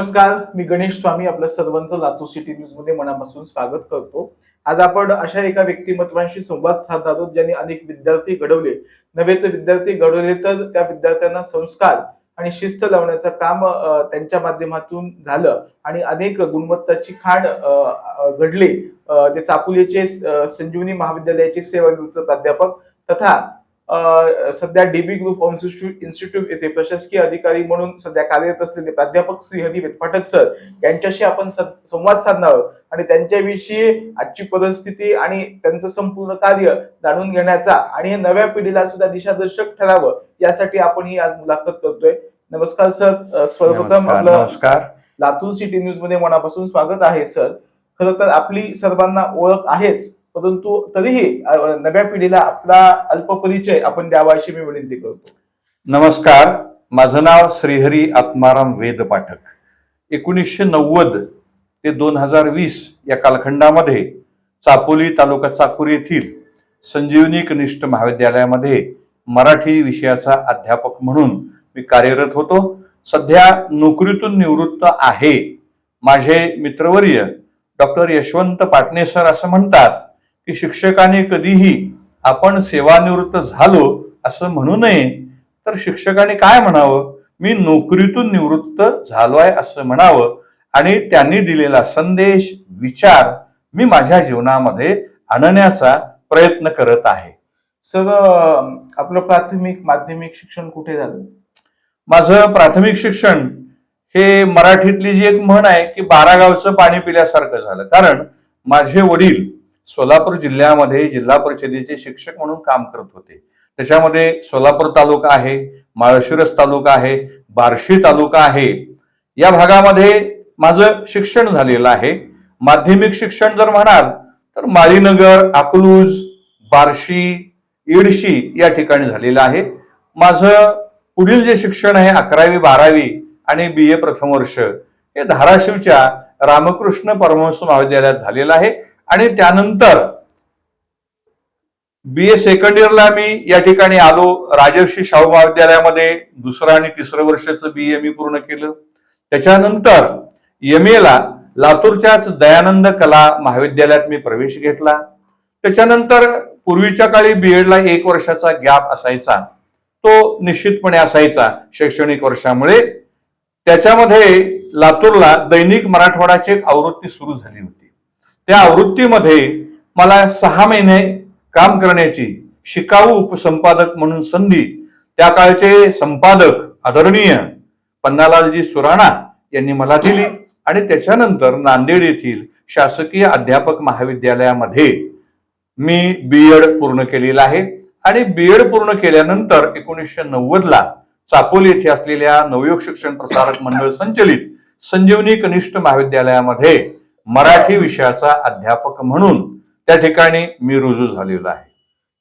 नमस्कार मी गणेश स्वामी आपल्या सर्वांचं लातूर सिटी न्यूजमध्ये मनापासून स्वागत करतो. आज आपण अशा एका व्यक्तिमत्वांशी संवाद साधणार आहोत ज्यांनी अनेक विद्यार्थी घडवले. नव्हे तर विद्यार्थी घडवले तर त्या विद्यार्थ्यांना संस्कार आणि शिस्त लावण्याचं काम त्यांच्या माध्यमातून झालं आणि अनेक गुणवत्ताची खाण घडली. ते चापुलेचे संजीवनी महाविद्यालयाचे सेवानिवृत्त प्राध्यापक तथा सध्या DB group of institute institute येथे प्रशासकीय अधिकारी म्हणून सध्या कार्यरत असलेले प्राध्यापक श्री हरी पाठक सर यांच्याशी आपण संवाद साधणार आहोत आणि त्यांच्याविषयी आजची परिस्थिती आणि त्यांचं संपूर्ण कार्य जाणून घेण्याचा आणि हे नव्या पिढीला सुद्धा दिशादर्शक ठरावं यासाठी आपण ही आज मुलाखत करतोय. नमस्कार सर. सर्वप्रथम आपलं नमस्कार. लातूर सिटी न्यूजमध्ये मनापासून स्वागत आहे सर. खरं तर आपली सर्वांना ओळख आहेच. परंतु तरीही नव्या पिढीला आपला अल्प परिचय आपण द्यावा अशी मी विनंती करतो. नमस्कार. माझं नाव श्रीहरी आत्माराम वेद पाठक. एकोणीसशे नव्वद ते दोन हजार वीस या कालखंडामध्ये चापोली तालुका चाकूर येथील संजीवनी कनिष्ठ महाविद्यालयामध्ये मराठी विषयाचा अध्यापक म्हणून मी कार्यरत होतो. सध्या नोकरीतून निवृत्त आहे. माझे मित्रवर्य डॉक्टर यशवंत पाटणे सर असं म्हणतात की शिक्षकाने कधीही आपण सेवानिवृत्त झालो असं म्हणू नये तर शिक्षकाने काय म्हणावं? मी नोकरीतून निवृत्त झालो आहे असं म्हणावं आणि त्यांनी दिलेला संदेश विचार मी माझ्या जीवनामध्ये आणण्याचा प्रयत्न करत आहे. सर आपलं प्राथमिक माध्यमिक शिक्षण कुठे झालं? माझं प्राथमिक शिक्षण हे मराठीतली जी एक म्हण आहे की बारा गावचं पाणी पिल्यासारखं झालं. कारण माझे वडील सोलापूर जिल्ह्यामध्ये जिल्हा परिषदेचे शिक्षक म्हणून काम करत होते. त्याच्यामध्ये सोलापूर तालुका आहे माळशिरस तालुका आहे बार्शी तालुका आहे. या भागामध्ये माझं शिक्षण झालेलं आहे. माध्यमिक शिक्षण जर म्हणाल तर माळीनगर अकलूज बार्शी इडशी या ठिकाणी झालेलं आहे. माझं पुढील जे शिक्षण आहे अकरावी बारावी आणि बी ए प्रथम वर्ष हे धाराशिवच्या रामकृष्ण परमहंस महाविद्यालयात झालेलं आहे. आणि त्यानंतर बी ए सेकंड इयरला मी या ठिकाणी आलो. राजर्षी शाहू महाविद्यालयामध्ये दुसरं आणि तिसरं वर्षाचं बी ए मी पूर्ण केलं. त्याच्यानंतर एम ला लातूरच्याच दयानंद कला महाविद्यालयात मी प्रवेश घेतला. त्याच्यानंतर पूर्वीच्या काळी बी एडला एक वर्षाचा गॅप असायचा. तो निश्चितपणे असायचा शैक्षणिक वर्षामुळे. त्याच्यामध्ये लातूरला दैनिक मराठवाडाची एक आवृत्ती सुरू झाली होती. त्या आवृत्तीमध्ये मला सहा महिने काम करण्याची शिकाऊ उपसंपादक म्हणून संधी त्या काळचे संपादक आदरणीय पन्नालालजी सुराणा यांनी मला दिली. आणि त्याच्यानंतर नांदेड येथील शासकीय अध्यापक महाविद्यालयामध्ये मी बी एड पूर्ण केलेलं आहे. आणि बी एड पूर्ण केल्यानंतर एकोणीसशे नव्वद ला चापोली येथे असलेल्या नवयोग शिक्षण प्रसारक मंडळ संचलित संजीवनी कनिष्ठ महाविद्यालयामध्ये मराठी विषयाचा अध्यापक म्हणून त्या ठिकाणी मी रुजू झालेलो आहे.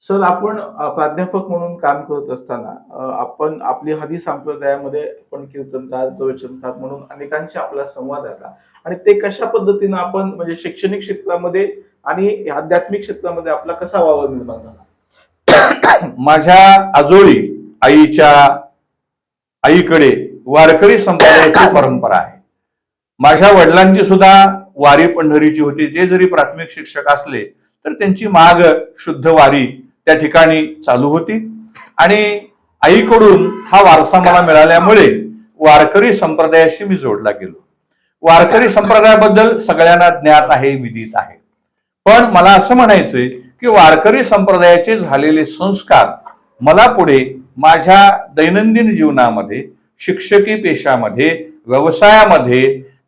सर आपण प्राध्यापक म्हणून काम करत असताना आपण आपली हदी संप्रदायामध्ये आपण कीर्तनकार प्रवचनकार म्हणून अनेकांशी आपला संवाद आला आणि ते कशा पद्धतीनं आपण म्हणजे शैक्षणिक क्षेत्रामध्ये आणि आध्यात्मिक क्षेत्रामध्ये आपला कसा वावर निर्माण झाला? माझ्या आजोळी आईच्या आईकडे वारकरी संप्रदायाची परंपरा आहे. माझ्या वडिलांची सुद्धा वारी पंढरीची होती. ते जरी प्राथमिक शिक्षक असले तर त्यांची माग शुद्ध वारी त्या ठिकाणी चालू होती. आणि आईकडून हा वारसा मला मिळाल्यामुळे वारकरी संप्रदायाशी मी जोडला गेलो. वारकरी संप्रदायाबद्दल सगळ्यांना ज्ञात आहे विदित आहे. पण मला असं म्हणायचंय की वारकरी संप्रदायाचे झालेले संस्कार मला पुढे माझ्या दैनंदिन जीवनामध्ये शिक्षकी पेशामध्ये व्यवसायामध्ये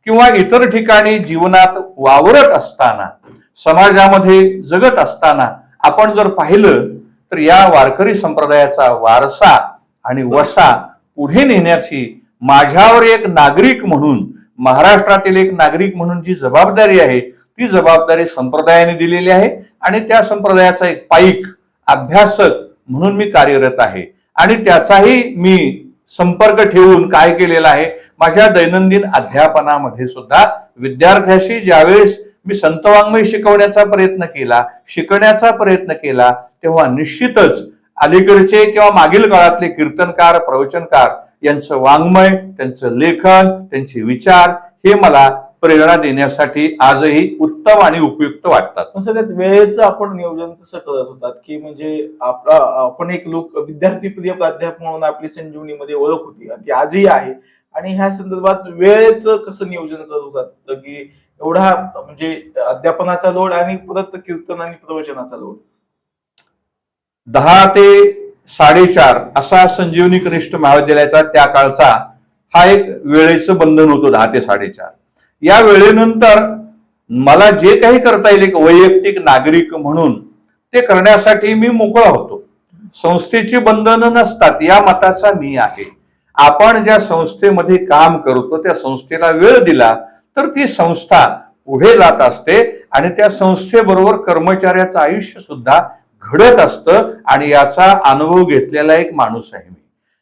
किंवा इतर ठिकाणी जीवनात वावरत असताना समाजामध्ये जगत असताना आपण जर पाहिलं तर या वारकरी संप्रदायाचा वारसा आणि वसा पुढे नेण्याची माझ्यावर एक नागरिक म्हणून महाराष्ट्रातील एक नागरिक म्हणून जी जबाबदारी आहे ती जबाबदारी संप्रदायाने दिलेली आहे आणि त्या संप्रदायाचा एक पाईक अभ्यासक म्हणून मी कार्यरत आहे. आणि त्याचाही मी संपर्क ठेवून काय केलेला आहे? माझ्या दैनंदिन अध्यापनामध्ये सुद्धा विद्यार्थ्याशी ज्यावेळेस मी संतवाङ्मय शिकवण्याचा प्रयत्न केला शिकण्याचा प्रयत्न केला तेव्हा निश्चितच अलीकडचे किंवा मागील काळातले कीर्तनकार प्रवचनकार यांचं वाङ्मय त्यांचं लेखन त्यांचे विचार हे मला प्रेरणा देण्यासाठी आजही उत्तम आणि उपयुक्त वाटतात. पण सगळ्यात वेळेचं आपण नियोजन कसं करत होतात? की म्हणजे आपला आपण एक लोक विद्यार्थी प्रिय प्राध्यापक म्हणून आपली संजीवनीमध्ये ओळख होती आणि ती आजही आहे. आणि ह्या संदर्भात वेळेचं कसं नियोजन करत होतात? की एवढा म्हणजे अध्यापनाचा लोड आणि परत कीर्तन आणि प्रवचनाचा लोड. दहा ते साडेचार असा संजीवनी कनिष्ठ महाविद्यालयाचा त्या काळचा हा एक वेळेचं बंधन होतं दहा ते साडेचार. या वेळेनंतर मला जे काही करता येईल एक वैयक्तिक नागरिक म्हणून ते करण्यासाठी मी मोकळा होतो. संस्थेची बंधनं नसतात या मताचा मी आहे. आपण ज्या संस्थेमध्ये काम करतो त्या संस्थेला वेळ दिला तर ती संस्था पुढे जात असते आणि त्या संस्थेबरोबर कर्मचाऱ्याचं आयुष्य सुद्धा घडत असतं आणि याचा अनुभव घेतलेला एक माणूस आहे मी.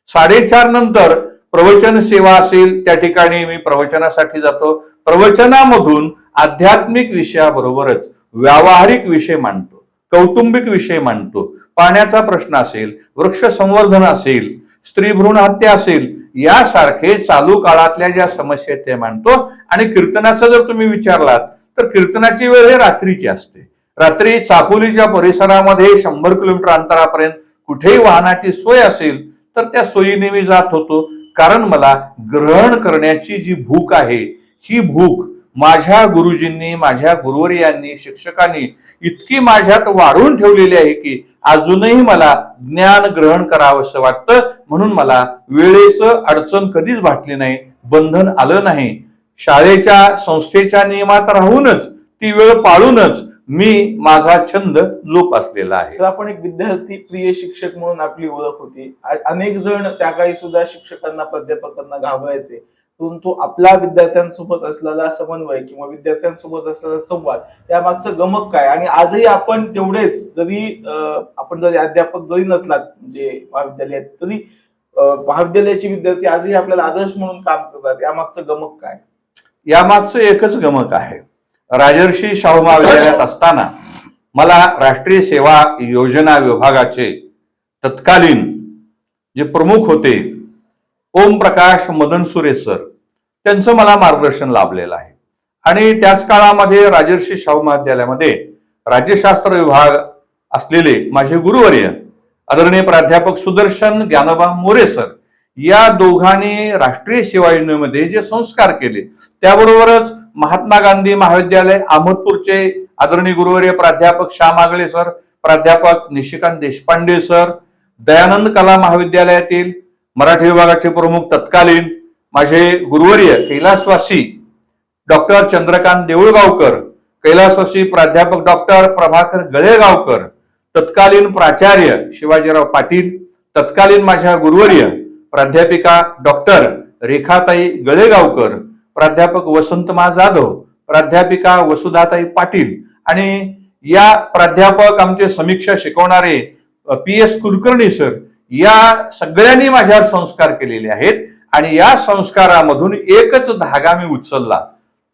साडेचार नंतर प्रवचन सेवा असेल त्या ठिकाणी मी प्रवचनासाठी जातो. प्रवचनामधून आध्यात्मिक विषयाबरोबरच व्यावहारिक विषय मांडतो कौटुंबिक विषय मांडतो. पाण्याचा प्रश्न असेल वृक्ष संवर्धन असेल स्त्री भ्रूण हत्या असेल यासारखे चालू काळातल्या ज्या समस्या आहेत त्या मांडतो. आणि कीर्तनाचा जर तुम्ही विचारलात तर कीर्तनाची वेळ हे रात्रीची असते. रात्री चापोलीच्या परिसरामध्ये शंभर किलोमीटर अंतरापर्यंत कुठेही वाहनाची सोय असेल तर त्या सोयीने मी जात होतो. कारण मला ग्रहण करण्याची जी भूक आहे ही भूक माझ्या गुरुजींनी माझ्या गुरुवर्यांनी शिक्षकांनी इतकी माझ्यात वाढून ठेवलेली आहे की अजूनही मला ज्ञान ग्रहण करावंसं वाटतं. म्हणून मला वेळेचं अडचण कधीच भाटली नाही बंधन आलं नाही. शाळेच्या संस्थेच्या नियमात राहूनच ती वेळ पाळूनच मी माझा छंद जोपासलेला आहे. सर आपण एक विद्यार्थी प्रिय शिक्षक म्हणून आपली ओळख होती. अनेक जण त्या काळी सुद्धा शिक्षकांना प्राध्यापकांना घाबरायचे. परंतु आपला विद्यार्थ्यांसोबत असलेला समन्वय किंवा विद्यार्थ्यांसोबत असलेला संवाद त्यामागचं गमक काय? आणि आजही आपण तेवढेच जरी आपण जरी अध्यापक जरी नसलात म्हणजे महाविद्यालयात तरी महाविद्यालयाचे विद्यार्थी आजही आपल्याला आदर्श म्हणून काम करतात. यामागचं गमक काय? यामागचं एकच गमक आहे. राजर्षी शाहू महाविद्यालयात असताना मला राष्ट्रीय सेवा योजना विभागाचे तत्कालीन जे प्रमुख होते ओम प्रकाश मदन सुरे सर त्यांचं मला मार्गदर्शन लाभलेलं आहे. आणि त्याच काळामध्ये राजर्षी शाहू महाविद्यालयामध्ये राज्यशास्त्र विभाग असलेले माझे गुरुवर्य आदरणीय प्राध्यापक सुदर्शन ज्ञानोबा मोरे सर या दोघांनी राष्ट्रीय सेवा योजनेमध्ये जे संस्कार केले त्याबरोबरच महात्मा गांधी महाविद्यालय अहमदपूरचे आदरणीय गुरुवर्य प्राध्यापक श्याम आगळे सर प्राध्यापक निशिकांत देशपांडे सर दयानंद कला महाविद्यालयातील मराठी विभागाचे प्रमुख तत्कालीन माझे गुरुवर्य कैलासवासी डॉक्टर चंद्रकांत देऊळगावकर कैलासवासी प्राध्यापक डॉक्टर प्रभाकर गळेगावकर तत्कालीन प्राचार्य शिवाजीराव पाटील तत्कालीन माझ्या गुरुवर्य प्राध्यापिका डॉक्टर रेखाताई गळेगावकर प्राध्यापक वसंतमा जाधव प्राध्यापिका वसुधाताई पाटील आणि या प्राध्यापक आमचे समीक्षा शिकवणारे पी एस कुलकर्णी सर या सगळ्यांनी माझ्यावर संस्कार केलेले आहेत आणि या संस्कारामधून एकच धागा मी उचलला.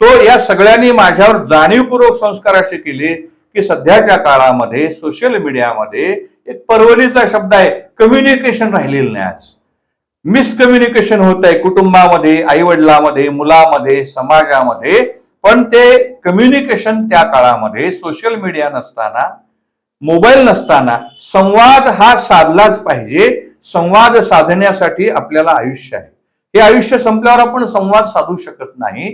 तो या सगळ्यांनी माझ्यावर जाणीवपूर्वक संस्कार असे केले की सध्याच्या काळामध्ये सोशल मीडियामध्ये एक परवलीचा शब्द आहे कम्युनिकेशन राहिलेलं नाही आज. मिसकम्युनिकेशन होत आहे कुटुंबामध्ये आई वडिलामध्ये मुलामध्ये समाजामध्ये. पण ते कम्युनिकेशन त्या काळामध्ये सोशल मीडिया नसताना मोबाईल नसताना संवाद हा साधलाच पाहिजे. संवाद साधण्यासाठी आपल्याला आयुष्य आहे. हे आयुष्य संपल्यावर आपण संवाद साधू शकत नाही.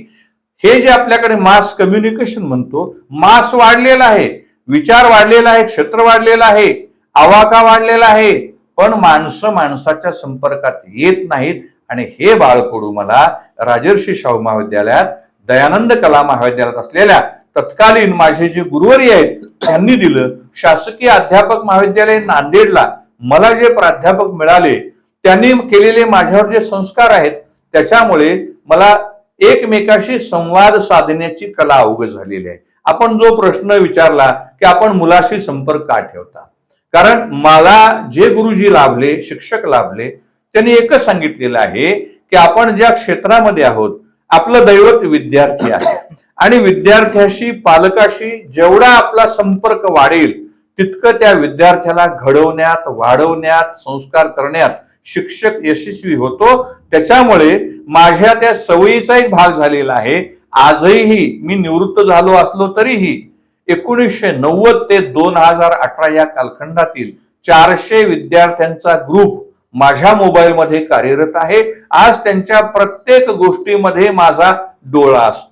हे जे आपल्याकडे मास कम्युनिकेशन म्हणतो मास वाढलेला आहे विचार वाढलेला आहे क्षेत्र वाढलेला आहे आवाका वाढलेला आहे पण माणसं माणसाच्या संपर्कात येत नाहीत. आणि हे बाळकडू मला राजर्षी शाहू महाविद्यालयात दयानंद कला महाविद्यालयात असलेल्या तत्कालीन माझे जे गुरुवरी आहेत त्यांनी दिलं. शासकीय अध्यापक महाविद्यालय नांदेडला मला जे प्राध्यापक मिळाले त्यांनी केलेले माझ्यावर जे संस्कार आहेत त्याच्यामुळे मला एकमेकाशी संवाद साधण्याची कला अवगत झालेली आहे. आपण जो प्रश्न विचारला की आपण मुलाशी संपर्क का ठेवता? कारण मला जे गुरुजी लाभले शिक्षक लाभले त्यांनी एकच सांगितलेलं आहे की आपण ज्या क्षेत्रामध्ये आहोत आपलं दैवत विद्यार्थी आहे. आणि विद्यार्थ्याशी पालकाशी जेवढा आपला संपर्क वाढेल तितकं त्या विद्यार्थ्याला घडवण्यात वाढवण्यात संस्कार करण्यात शिक्षक यशस्वी होतो. त्याच्यामुळे माझ्या त्या सवयीचा एक भाग झालेला आहे. आजही मी निवृत्त झालो असलो तरीही एकोणीसशे नव्वद ते दोन हजार अठरा या कालखंडातील चारशे विद्यार्थ्यांचा ग्रुप माझ्या मोबाईलमध्ये कार्यरत आहे. आज त्यांच्या प्रत्येक गोष्टीमध्ये माझा डोळा असतो.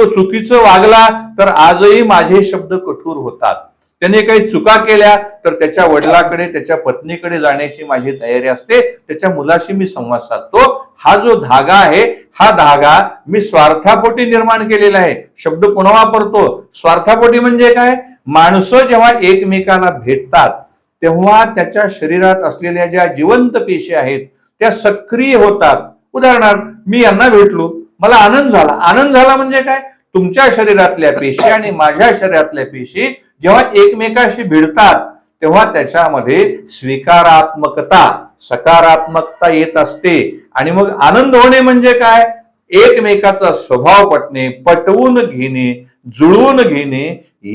तो चुकीचं वागला तर आजही माझे शब्द कठोर होतात. त्याने काही चुका केल्या तर त्याच्या वडिलाकडे त्याच्या पत्नीकडे जाण्याची माझी तयारी असते. त्याच्या मुलाशी मी संवाद साधतो. हा जो धागा आहे हा धागा मी स्वार्थापोटी निर्माण केलेला आहे. शब्द पुन्हा वापरतो. स्वार्थापोटी म्हणजे काय? माणसं जेव्हा एकमेकांना भेटतात तेव्हा त्याच्या शरीरात असलेल्या ज्या जिवंत पेशी आहेत त्या सक्रिय होतात. उदाहरणार्थ मी यांना भेटलो. मला आनंद झाला. आनंद झाला म्हणजे काय? तुमच्या शरीरातल्या पेशी आणि माझ्या शरीरातल्या पेशी जेव्हा एकमेकाशी भिडतात तेव्हा त्याच्यामध्ये स्वीकारात्मकता सकारात्मकता येत असते. आणि मग आनंद होणे म्हणजे काय? एकमेकाचा स्वभाव पटणे पटवून घेणे जुळवून घेणे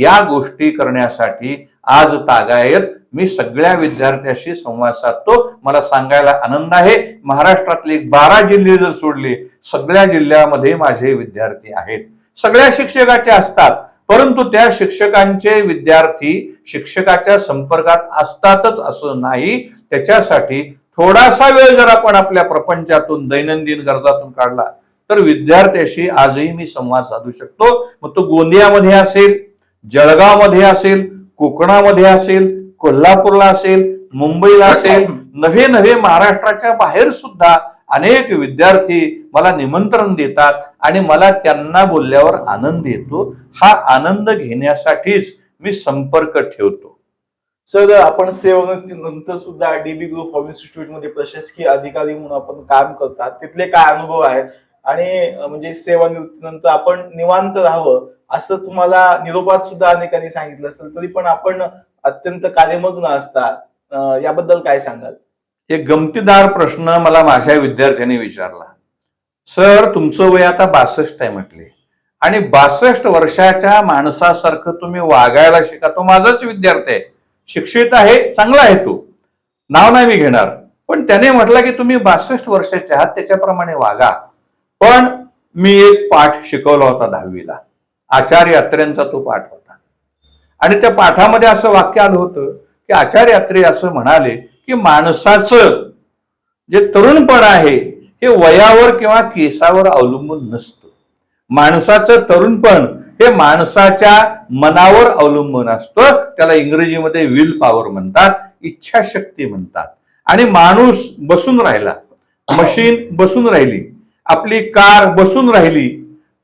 या गोष्टी करण्यासाठी आज तागायत मी सगळ्या विद्यार्थ्याशी संवाद साधतो. मला सांगायला आनंद आहे. महाराष्ट्रातले बारा जिल्हे जर सोडले सगळ्या जिल्ह्यामध्ये माझे विद्यार्थी आहेत. सगळ्या शिक्षकाचे असतात परंतु त्या शिक्षकांचे विद्यार्थी शिक्षकाच्या संपर्कात असतातच असं नाही. त्याच्यासाठी थोडासा वेळ जर आपण आपल्या प्रपंचातून दैनंदिन गरजातून काढला तर विद्यार्थ्याशी आजही मी संवाद साधू शकतो. मग तो गोंदियामध्ये असेल जळगावमध्ये असेल कोकणामध्ये असेल कोल्हापूरला असेल मुंबईला असेल नव्हे नव्हे महाराष्ट्राच्या बाहेर सुद्धा अनेक विद्यार्थी मला निमंत्रण देतात आणि मला त्यांना बोलल्यावर आनंद येतो. हा आनंद घेण्यासाठीच मी संपर्क ठेवतो. सर आपण सेवानिवृत्तीनंतर सुद्धा डीबी ग्रुप ऑफ इन्स्टिट्यूटमध्ये प्रशासकीय अधिकारी म्हणून आपण काम करतात. तिथले काय अनुभव आहेत? आणि म्हणजे सेवानिवृत्तीनंतर आपण निवांत राहावं असं तुम्हाला निरोपात सुद्धा अनेकांनी सांगितलं असेल तरी पण आपण अत्यंत कार्यमग्न असतात. याबद्दल काय सांगाल? एक गमतीदार प्रश्न मला माझ्या विद्यार्थ्यांनी विचारला. सर तुमचं वय आता बासष्ट आहे म्हटले. आणि बासष्ट वर्षाच्या माणसासारखं तुम्ही वागायला शिका. तो माझाच विद्यार्थी आहे. शिक्षित आहे चांगला आहे तो. नाव नाही मी घेणार. पण त्याने म्हटलं की तुम्ही बासष्ट वर्षाचे आहात त्याच्याप्रमाणे वागा. पण मी एक पाठ शिकवला होता दहावीला. आचार्य अत्र्यांचा तो पाठ होता. आणि त्या पाठामध्ये असं वाक्य आलं होतं की आचार्य अत्रे असं म्हणाले की माणसाचं जे तरुणपण आहे हे वयावर किंवा केसावर अवलंबून नसतं. माणसाचं तरुणपण हे माणसाच्या मनावर अवलंबून असतं. त्याला इंग्रजीमध्ये विल पॉवर म्हणतात इच्छाशक्ती म्हणतात. आणि माणूस बसून राहिला मशीन बसून राहिली आपली कार बसून राहिली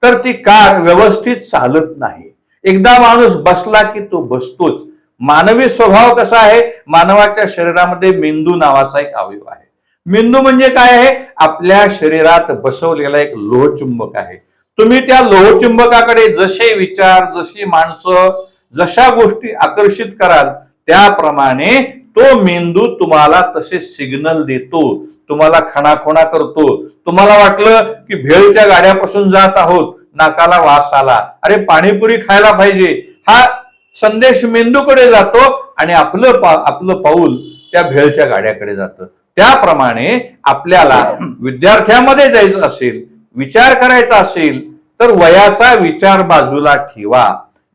तर ती कार व्यवस्थित चालत नाही. एकदा माणूस बसला की तो बसतोच. मानवी स्वभाव कसा आहे? मानवाच्या शरीरामध्ये मेंदू नावाचा एक अवयव आहे. मेंदू म्हणजे काय आहे? आपल्या शरीरात बसवलेला एक लोहचुंबक आहे. तुम्ही त्या लोहचुंबकाकडे जसे विचार जशी माणसं जशा गोष्टी आकर्षित कराल त्याप्रमाणे तो मेंदू तुम्हाला तसे सिग्नल देतो. तुम्हाला खणाखोणा करतो. तुम्हाला वाटलं की भेळच्या गाड्यापासून जात आहोत. नाकाला वास आला. अरे पाणीपुरी खायला पाहिजे. हा संदेश मेंदूकडे जातो आणि आपलं पा आपलं पाऊल त्या भेळच्या गाड्याकडे जातं. त्याप्रमाणे आपल्याला विद्यार्थ्यामध्ये जायचं असेल विचार करायचा असेल तर वयाचा विचार बाजूला ठेवा.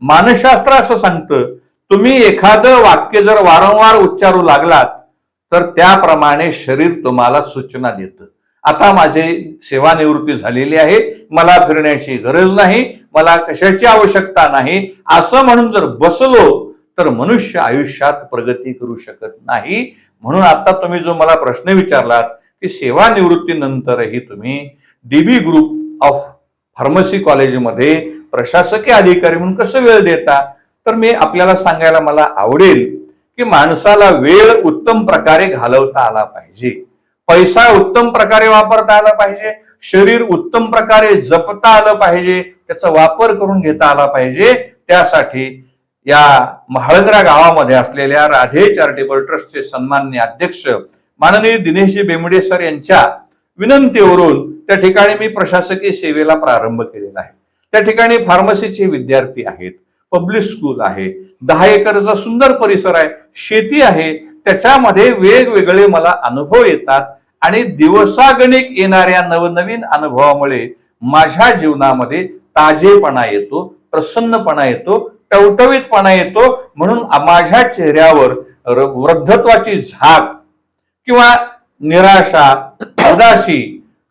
मानसशास्त्र असं सांगतं तुम्ही एखादं वाक्य जर वारंवार उच्चारू लागलात तर त्याप्रमाणे शरीर तुम्हाला सूचना देतं. आता माझे सेवानिवृत्ती झालेली आहे मला फिरण्याची गरज नाही मला कशाची आवश्यकता नाही असं म्हणून जर बसलो तर मनुष्य आयुष्यात प्रगती करू शकत नाही. म्हणून आता तुम्ही जो मला प्रश्न विचारलात की सेवानिवृत्तीनंतरही तुम्ही डीबी ग्रुप ऑफ फार्मसी कॉलेजमध्ये प्रशासकीय अधिकारी म्हणून कसं वेळ देता? तर मी आपल्याला सांगायला मला आवडेल की माणसाला वेळ उत्तम प्रकारे घालवता आला पाहिजे. पैसा उत्तम प्रकारे वापरता आला पाहिजे शरीर उत्तम प्रकारे जपता आलं पाहिजे त्याचा वापर करून घेता आला पाहिजे त्यासाठी या महाळंगरा गावामध्ये असलेल्या राधे चॅरिटेबल ट्रस्टचे सन्मान्य अध्यक्ष माननीय दिनेशजी बेंबडे सर यांच्या विनंतीवरून त्या ठिकाणी मी प्रशासकीय सेवेला प्रारंभ केलेला आहे. त्या ठिकाणी फार्मसीचे विद्यार्थी आहेत पब्लिक स्कूल आहे दहा एकरचा सुंदर परिसर आहे शेती आहे त्याच्यामध्ये वेगवेगळे मला अनुभव येतात आणि दिवसागणिक येणाऱ्या नवनवीन अनुभवामुळे माझ्या जीवनामध्ये ताजेपणा येतो प्रसन्नपणा येतो टवटवीतपणा येतो. म्हणून माझ्या चेहऱ्यावर वृद्धत्वाची झाक किंवा निराशा उदासी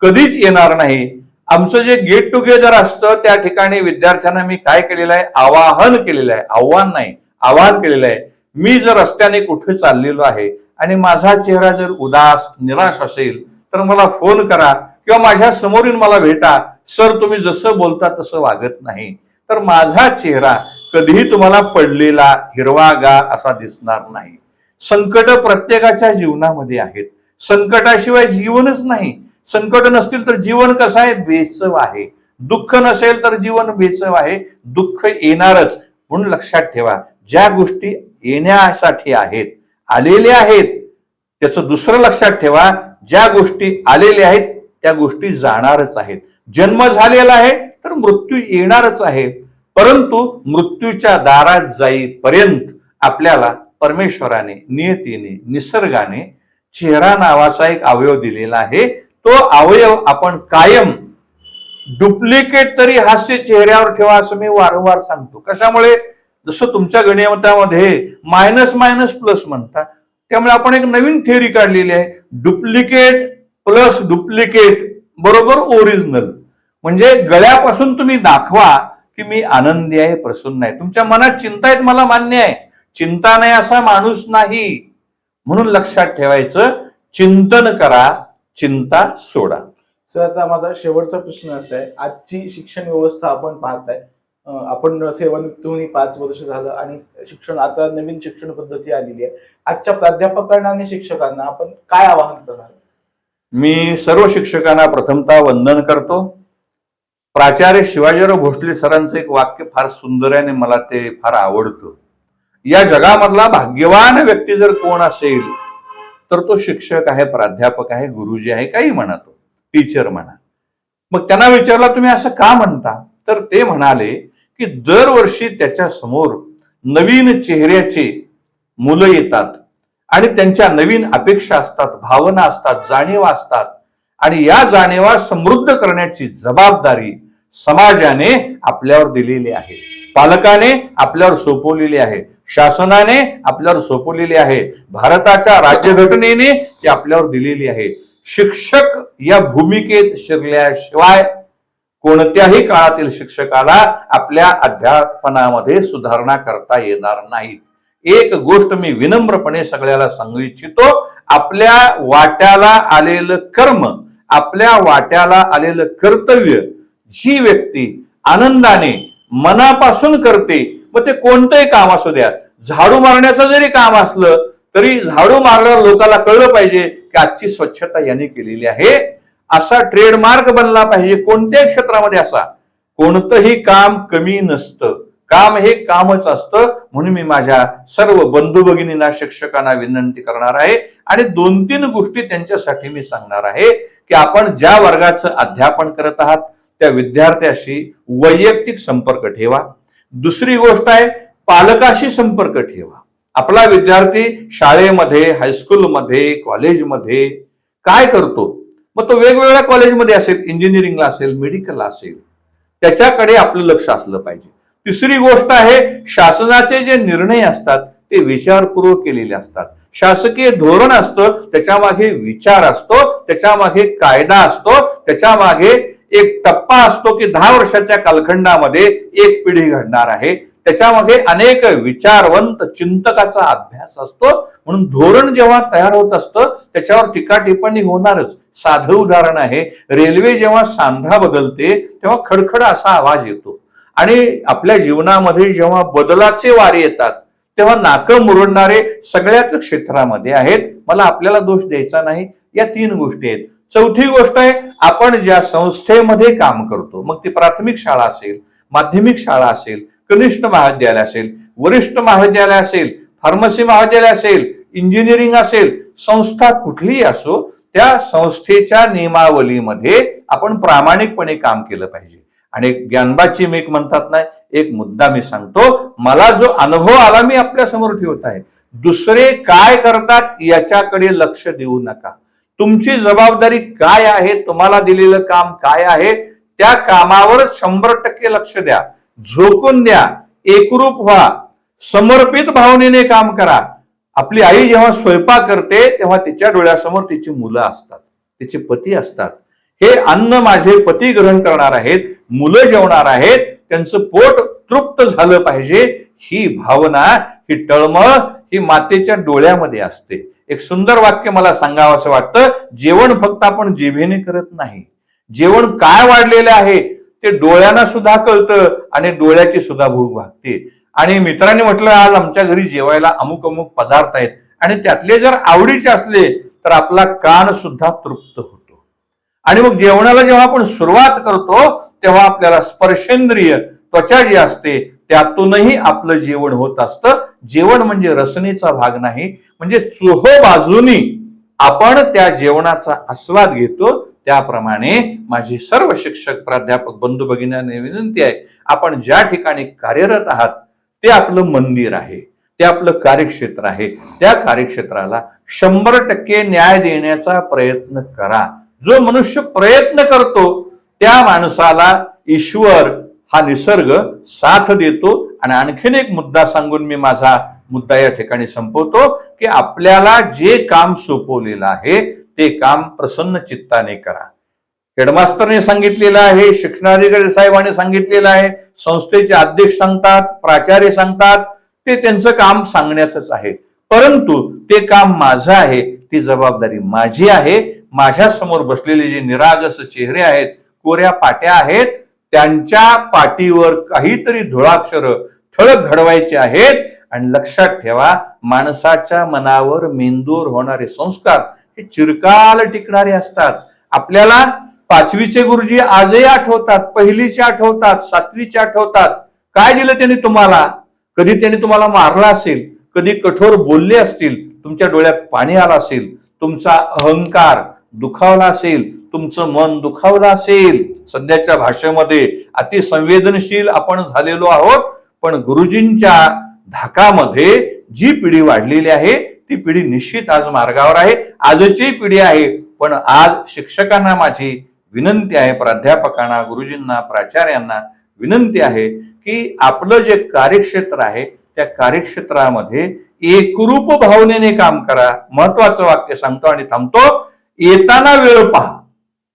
कधीच येणार नाही. आमचं जे गेट टुगेदर असतं त्या ठिकाणी विद्यार्थ्यांना मी काय केलेलं आहे? आवाहन केलेलं आहे. आव्हान नाही आवाहन केलेलं आहे. मी जर रस्त्याने कुठे चाललेलो आहे आणि माझा चेहरा जर उदास निराश असेल तर मला फोन करा किंवा माझ्या समोरील मला भेटा. सर तुम्ही जसं बोलता तसं वागत नाही. तर माझा चेहरा कधीही तुम्हाला पडलेला हिरवागा असा दिसणार नाही. संकट प्रत्येकाच्या जीवनामध्ये आहेत. संकटाशिवाय जीवनच नाही. संकट नसतील तर जीवन कसं आहे? बेचव आहे. दुःख नसेल तर जीवन बेचव आहे. दुःख येणारच. म्हणून लक्षात ठेवा. ज्या गोष्टी येण्यासाठी आहेत आलेले आहेत. त्याचं दुसरं लक्षात ठेवा ज्या गोष्टी आलेल्या आहेत त्या गोष्टी जाणारच आहेत. जन्म झालेला आहे तर मृत्यू येणारच आहे. परंतु मृत्यूच्या दारात जाईपर्यंत आपल्याला परमेश्वराने नियतीने निसर्गाने चेहरा नावाचा एक अवयव दिलेला आहे. तो अवयव आपण कायम डुप्लिकेट तरी हास्य चेहऱ्यावर ठेवा असं मी वारंवार सांगतो. कशामुळे? जसं तुमच्या गणितामध्ये मायनस मायनस प्लस म्हणता त्यामुळे आपण एक नवीन थेअरी काढलेली आहे. डुप्लिकेट प्लस डुप्लिकेट बरोबर ओरिजिनल म्हणजे गळ्यापासून तुम्ही दाखवा की मी आनंदी आहे प्रसन्न आहे. तुमच्या मनात चिंता आहेत मला मान्य आहे. चिंता नाही असा माणूस नाही. म्हणून लक्षात ठेवायचं चिंतन करा चिंता सोडा. सर आता माझा शेवटचा प्रश्न असा आहे. आजची शिक्षण व्यवस्था आपण पाहताय. आहे आपण सेवानिवृत्त होऊन पाच वर्ष झालं आणि शिक्षण आता नवीन शिक्षण पद्धती आलेली आहे. आजच्या प्राध्यापकांना आणि शिक्षकांना आपण काय आवाहन करणार? मी सर्व शिक्षकांना प्रथमतः वंदन करतो. प्राचार्य शिवाजीराव भोसले सरांचं एक वाक्य फार सुंदर आहे आणि मला ते फार आवडतं. या जगामधला भाग्यवान व्यक्ती जर कोण असेल तर तो शिक्षक आहे प्राध्यापक आहे गुरुजी आहे काही म्हणा तो टीचर म्हणा. मग त्यांना विचारला तुम्ही असं का म्हणता? तर ते म्हणाले की दरवर्षी त्याच्यासमोर नवीन चेहऱ्याचे मुलं येतात आणि त्यांच्या नवीन अपेक्षा असतात भावना असतात जाणीवा असतात. आणि या जाणीवा समृद्ध करण्याची जबाबदारी समाजाने आपल्यावर दिलेली आहे. पालकाने आपल्यावर सोपवलेली आहे. शासनाने आपल्यावर सोपवलेली आहे. भारताच्या राज्यघटनेने ती आपल्यावर दिलेली आहे. शिक्षक या भूमिकेत शिरल्याशिवाय कोणत्याही काळातील शिक्षकाला आपल्या अध्यापनामध्ये सुधारणा करता येणार नाही. एक गोष्ट मी विनम्रपणे सगळ्याला सांगू इच्छितो आपल्या वाट्याला आलेलं कर्म आपल्या वाट्याला आलेलं कर्तव्य जी व्यक्ती आनंदाने मनापासून करते मग ते कोणतंही काम असू द्या. झाडू मारण्याचं जरी काम असलं तरी झाडू मारल्यावर लोकांना कळलं पाहिजे की आजची स्वच्छता यांनी केलेली आहे. असा ट्रेडमार्क बनला पाहिजे. कोणत्याही क्षेत्रामध्ये असा. कोणतंही काम कमी नसतं. काम हे कामच असतं. म्हणून मी माझ्या सर्व बंधू भगिनींना शिक्षकांना विनंती करणार आहे. आणि दोन तीन गोष्टी त्यांच्यासाठी मी सांगणार आहे की आपण ज्या वर्गाचं अध्यापन करत आहात त्या विद्यार्थ्याशी वैयक्तिक संपर्क ठेवा. दुसरी गोष्ट आहे पालकाशी संपर्क ठेवा. आपला विद्यार्थी शाळेमध्ये हायस्कूलमध्ये कॉलेजमध्ये काय करतो? मग तो वेगवेगळ्या कॉलेजमध्ये असेल इंजिनिअरिंगला असेल मेडिकलला असेल त्याच्याकडे आपलं लक्ष असलं पाहिजे. तिसरी गोष्ट आहे शासनाचे जे निर्णय असतात ते विचारपूर्वक केलेले असतात. शासकीय धोरण असतं त्याच्यामागे विचार असतो त्याच्यामागे कायदा असतो त्याच्यामागे एक टप्पा असतो की दहा वर्षाच्या कालखंडामध्ये एक पिढी घडणार आहे. त्याच्यामध्ये अनेक विचारवंत चिंतकाचा अभ्यास असतो. म्हणून धोरण जेव्हा तयार होत असतं त्याच्यावर टीका टिप्पणी होणारच. साधं उदाहरण आहे. रेल्वे जेव्हा सांधा बदलते तेव्हा खडखड असा आवाज येतो. आणि आपल्या जीवनामध्ये जेव्हा बदलाचे वारे येतात तेव्हा नाकं मुरडणारे सगळ्याच क्षेत्रामध्ये आहेत. मला आपल्याला दोष द्यायचा नाही. या तीन गोष्टी आहेत. चौथी गोष्ट आहे आपण ज्या संस्थेमध्ये काम करतो मग ती प्राथमिक शाळा असेल माध्यमिक शाळा असेल कनिष्ठ महाविद्यालय असेल वरिष्ठ महाविद्यालय असेल फार्मसी महाविद्यालय असेल इंजिनिअरिंग असेल संस्था कुठलीही असो त्या संस्थेच्या नियमावलीमध्ये आपण प्रामाणिकपणे काम केलं पाहिजे. आणि ज्ञानबाची मीक म्हणतात ना एक मुद्दा मी सांगतो मला जो अनुभव आला मी आपल्यासमोर ठेवत आहे. दुसरे काय करतात याच्याकडे लक्ष देऊ नका. तुमची जबाबदारी काय आहे तुम्हाला दिलेलं काम काय आहे त्या कामावर शंभर टक्के लक्ष द्या. झोकून द्या एकरूप व्हा समर्पित भावनेने काम करा. आपली आई जेव्हा स्वयंपाक करते तेव्हा तिच्या डोळ्यासमोर तिची मुलं असतात तिचे पती असतात. हे अन्न माझे पती ग्रहण करणार आहेत मुलं जेवणार आहेत त्यांचं पोट तृप्त झालं पाहिजे ही भावना ही टळमळ ही मातेच्या डोळ्यामध्ये असते. एक सुंदर वाक्य मला सांगावं असं वाटतं जेवण फक्त आपण जेभेने करत नाही. जेवण काय वाढलेलं आहे ते डोळ्यांना सुद्धा कळतं आणि डोळ्याची सुद्धा भूक भागते. आणि मित्रांनी म्हटलं आज आमच्या घरी जेवायला अमुक अमुक पदार्थ आहेत. आणि त्यातले जर आवडीचे असले तर आपला कान सुद्धा तृप्त होतो. आणि मग जेवणाला जेव्हा आपण सुरुवात करतो तेव्हा आपल्याला स्पर्शेंद्रिय त्वचा जी असते त्यातूनही आपलं जेवण होत असतं. जेवण म्हणजे रसनेचा भाग नाही म्हणजे चोह बाजूनी आपण त्या जेवणाचा आस्वाद घेतो त्याप्रमाणे माझी सर्व शिक्षक प्राध्यापक बंधू भगिनींना विनंती आहे आपण ज्या ठिकाणी कार्यरत आहात ते आपलं मंदिर आहे ते आपलं कार्यक्षेत्र आहे. त्या कार्यक्षेत्राला शंभर टक्के न्याय देण्याचा प्रयत्न करा. जो मनुष्य प्रयत्न करतो त्या माणसाला ईश्वर हा निसर्ग साथ देतो. आणि आणखीन एक मुद्दा सांगून मी माझा मुद्दा या ठिकाणी संपवतो की आपल्याला जे काम सोपवलेलं आहे ते काम प्रसन्न चित्ताने करा. हेडमास्तरने सांगितलेलं आहे शिक्षणाधिकारी साहेबांनी सांगितलेलं आहे संस्थेचे अध्यक्ष सांगतात प्राचार्य सांगतात ते त्यांचं काम सांगण्याचंच आहे. परंतु ते काम माझं आहे ती जबाबदारी माझी आहे. माझ्यासमोर बसलेले जे निरागस चेहरे आहेत कोऱ्या पाट्या आहेत त्यांच्या पाठीवर काहीतरी धुळाक्षर ठळक घडवायचे आहेत. आणि लक्षात ठेवा माणसाच्या मनावर मेंदूर होणारे संस्कार हे चिरकाल टिकणारे असतात. आपल्याला पाचवीचे गुरुजी आजही आठवतात पहिलीचे आठवतात सातवीचे आठवतात. काय दिलं त्यांनी तुम्हाला? कधी त्यांनी तुम्हाला मारला असेल? कधी कठोर बोलले असतील? तुमच्या डोळ्यात पाणी आलं असेल? तुमचा अहंकार दुखावला असेल? तुमचं मन दुखावलं असेल? सध्याच्या भाषेमध्ये अति संवेदनशील आपण झालेलो आहोत पण गुरुजींच्या धाकामध्ये जी पिढी वाढलेली आहे ती पिढी निश्चित आज मार्गावर आहे. आजची पिढी आहे. पण आज शिक्षकांना माझी विनंती आहे प्राध्यापकांना गुरुजींना प्राचार्यांना विनंती आहे की आपलं जे कार्यक्षेत्र आहे त्या कार्यक्षेत्रामध्ये एकरूप भावनेने काम करा. महत्वाचं वाक्य सांगतो आणि थांबतो. येताना वेळ पहा.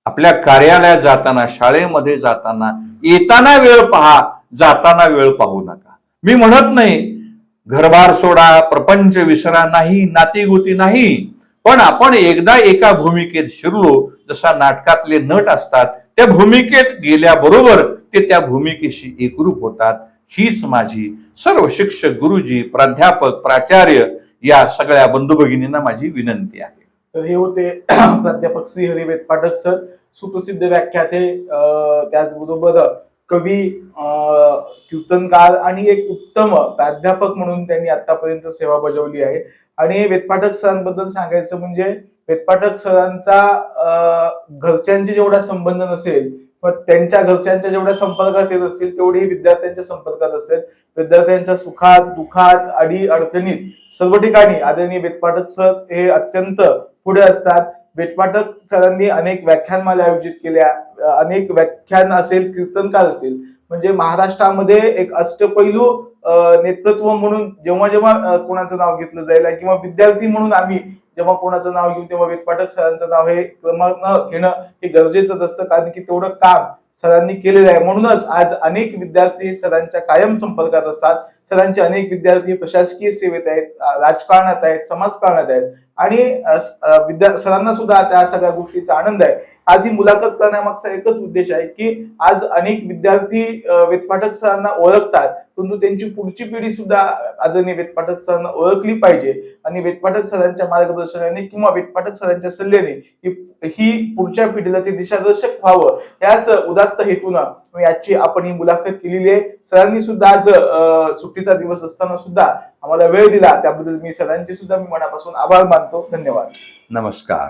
आपल्या कार्यालयात जाताना शाळेमध्ये जाताना येताना वेळ पहा. जाताना वेळ पाहू नका. मी म्हणत नाही घरबार सोडा प्रपंच विसरा नाही नातीगुती नाही. पण आपण एकदा एका भूमिकेत शिरलो जसा नाटकातले नट असतात त्या भूमिकेत गेल्याबरोबर ते त्या भूमिकेशी एकरूप होतात. हीच माझी सर्व शिक्षक गुरुजी प्राध्यापक प्राचार्य या सगळ्या बंधू भगिनींना माझी विनंती आहे. तर हे होते प्राध्यापक श्री हरिवेद पाठक सर. सुप्रसिद्ध व्याख्याते अं, त्याचबरोबर कवी कीर्तनकार आणि एक उत्तम प्राध्यापक म्हणून त्यांनी आतापर्यंत सेवा बजावली आहे. आणि वेदपाठक सरांबद्दल सांगायचं म्हणजे वेदपाठक सरांचा घरच्यांचे घरच्यांशी जेवढा संबंध नसेल पण त्यांच्या घरच्यांच्या जेवढ्या संपर्कात येत असतील तेवढेही विद्यार्थ्यांच्या संपर्कात असतील विद्यार्थ्यांच्या सुखात दुखात अडी अडचणीत सर्व ठिकाणी आदरणीय वेदपाठक सर हे अत्यंत पुढे असतात. वेदपाठक सरांनी अनेक व्याख्यानमाला आयोजित केल्या. अनेक व्याख्यान असेल कीर्तनकार असतील. म्हणजे महाराष्ट्रामध्ये एक अष्टपैलू नेतृत्व म्हणून जेव्हा जेव्हा कोणाचं नाव घेतलं जाईल किंवा विद्यार्थी म्हणून आम्ही जेव्हा कोणाचं नाव घेऊ तेव्हा वेदपाठक सरांचं नाव हे क्रमांक घेणं हे गरजेचंच असतं. कारण की तेवढं काम सरांनी केलेलं आहे. म्हणूनच आज अनेक विद्यार्थी सरांच्या कायम संपर्कात असतात. सरांचे अनेक विद्यार्थी प्रशासकीय सेवेत आहेत राजकारणात आहेत समाजकारणात आहेत. आणि विद्या सरांना सुद्धा त्या सगळ्या गोष्टीचा आनंद आहे. आज ही मुलाखत करण्यामागचा एकच उद्देश आहे की आज अनेक विद्यार्थी वेदपाठक सरांना ओळखतात परंतु त्यांची पुढची पिढी सुद्धा आदरणीय वेदपाठक सरांना ओळखली पाहिजे. आणि वेदपाठक सरांच्या मार्गदर्शनाने किंवा वेदपाठक सरांच्या सल्ल्याने ही ही पुढच्या पिढीला ते दिशादर्शक व्हावं. याच उदात्त हेतूनं याची आपण ही मुलाखत केलेली आहे. सरांनी सुद्धा आज सुट्टीचा दिवस असताना सुद्धा आम्हाला वेळ दिला. त्याबद्दल मी सरांचे सुद्धा मी मनापासून आभार मानतो. धन्यवाद. नमस्कार.